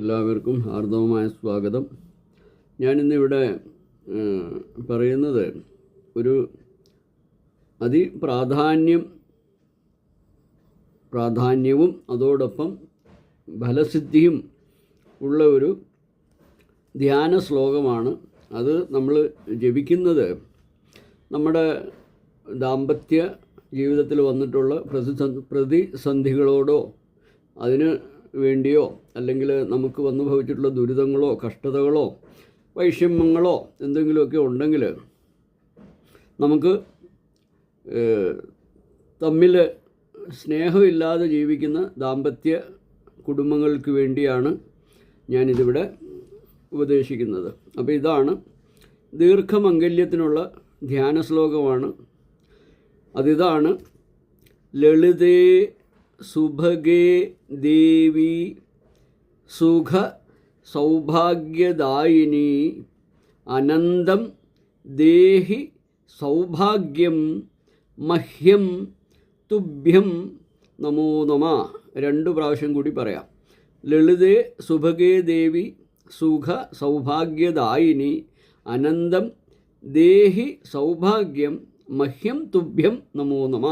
എല്ലാവർക്കും ഹാർദവമായ സ്വാഗതം. ഞാനിന്നിവിടെ പറയുന്നത് ഒരു അതിപ്രാധാന്യം പ്രാധാന്യവും അതോടൊപ്പം ഫലസിദ്ധിയും ഉള്ള ഒരു ധ്യാന ശ്ലോകമാണ്. അത് നമ്മൾ ജപിക്കുന്നത് നമ്മുടെ ദാമ്പത്യ ജീവിതത്തിൽ വന്നിട്ടുള്ള പ്രതിസന്ധി പ്രതിസന്ധികളോടോ അതിന് വേണ്ടിയോ അല്ലെങ്കിൽ നമുക്ക് വന്നു ഭവിച്ചിട്ടുള്ള ദുരിതങ്ങളോ കഷ്ടതകളോ വൈഷമ്യങ്ങളോ എന്തെങ്കിലുമൊക്കെ ഉണ്ടെങ്കിൽ നമുക്ക് തമ്മിൽ സ്നേഹമില്ലാതെ ജീവിക്കുന്ന ദാമ്പത്യ കുടുംബങ്ങൾക്ക് വേണ്ടിയാണ് ഞാനിതിവിടെ ഉപദേശിക്കുന്നത്. അപ്പോൾ ഇതാണ് ദീർഘമംഗല്യത്തിനുള്ള ധ്യാന ശ്ലോകമാണ് അതിതാണ് ലളിതേ സുഭഗേ ദേവി സുഖ സൗഭാഗ്യദായിനി അനന്തം ദേഹി സൗഭാഗ്യം മഹ്യം തുഭ്യം. നമോ നമ. രണ്ടു പ്രാവശ്യം കൂടി പറയാം. ലളിതേ സുഭഗേ ദേവി സുഖ സൗഭാഗ്യദായിനി അനന്തം ദേഹി സൗഭാഗ്യം മഹ്യം തുഭ്യം. നമോ നമ.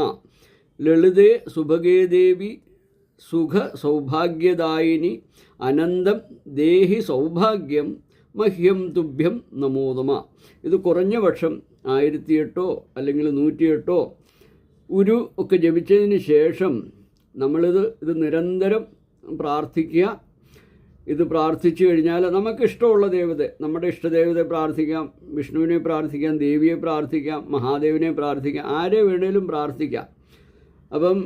ലളിതേ സുഭഗേ ദേവി സുഖ സൗഭാഗ്യദായിനി അനന്തം ദേഹി സൗഭാഗ്യം മഹ്യം തുഭ്യം നമോദമ ഇത് കുറഞ്ഞ പക്ഷം ആയിരത്തിയെട്ടോ അല്ലെങ്കിൽ നൂറ്റിയെട്ടോ ഉരു ഒക്കെ ജപിച്ചതിന് ശേഷം നമ്മളിത് ഇത് നിരന്തരം പ്രാർത്ഥിക്കുക. ഇത് പ്രാർത്ഥിച്ചു കഴിഞ്ഞാൽ നമുക്ക് ഇഷ്ടമുള്ള ദേവത നമ്മുടെ ഇഷ്ടദേവതയെ പ്രാർത്ഥിക്കാം വിഷ്ണുവിനെ പ്രാർത്ഥിക്കാം ദേവിയെ പ്രാർത്ഥിക്കാം മഹാദേവനെ പ്രാർത്ഥിക്കാം ആരെ വേണേലും പ്രാർത്ഥിക്കാം. അപ്പം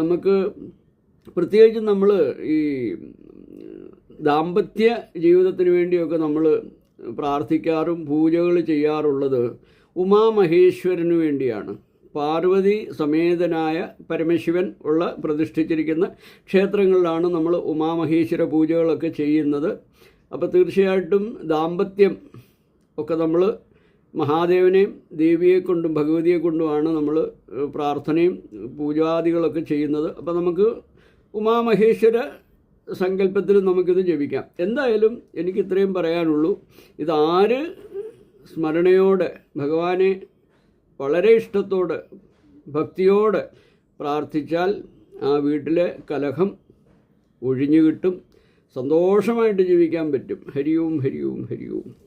നമുക്ക് പ്രത്യേകിച്ച് നമ്മൾ ഈ ദാമ്പത്യ ജീവിതത്തിന് വേണ്ടിയൊക്കെ നമ്മൾ പ്രാർത്ഥിക്കാറും പൂജകൾ ചെയ്യാറുള്ളത് ഉമാമഹേശ്വരന് വേണ്ടിയാണ്. പാർവതി സമേതനായ പരമശിവൻ ഉള്ള പ്രതിഷ്ഠിച്ചിരിക്കുന്ന ക്ഷേത്രങ്ങളിലാണ് നമ്മൾ ഉമാമഹേശ്വര പൂജകളൊക്കെ ചെയ്യുന്നത്. അപ്പോൾ തീർച്ചയായിട്ടും ദാമ്പത്യം ഒക്കെ നമ്മൾ മഹാദേവനെയും ദേവിയെ കൊണ്ടും ഭഗവതിയെ കൊണ്ടുമാണ് നമ്മൾ പ്രാർത്ഥനയും പൂജാദികളൊക്കെ ചെയ്യുന്നത്. അപ്പോൾ നമുക്ക് ഉമാമഹേശ്വര സങ്കല്പത്തിൽ നമുക്കിത് ജപിക്കാം. എന്തായാലും എനിക്ക് ഇത്രയും പറയാനുള്ളൂ. ഇതാര് സ്മരണയോടെ ഭഗവാനെ വളരെ ഇഷ്ടത്തോടെ ഭക്തിയോടെ പ്രാർത്ഥിച്ചാൽ ആ വീട്ടിലെ കലഹം ഒഴിഞ്ഞു കിട്ടും. സന്തോഷമായിട്ട് ജീവിക്കാൻ പറ്റും. ഹരിയും ഹരിയും ഹരിയും.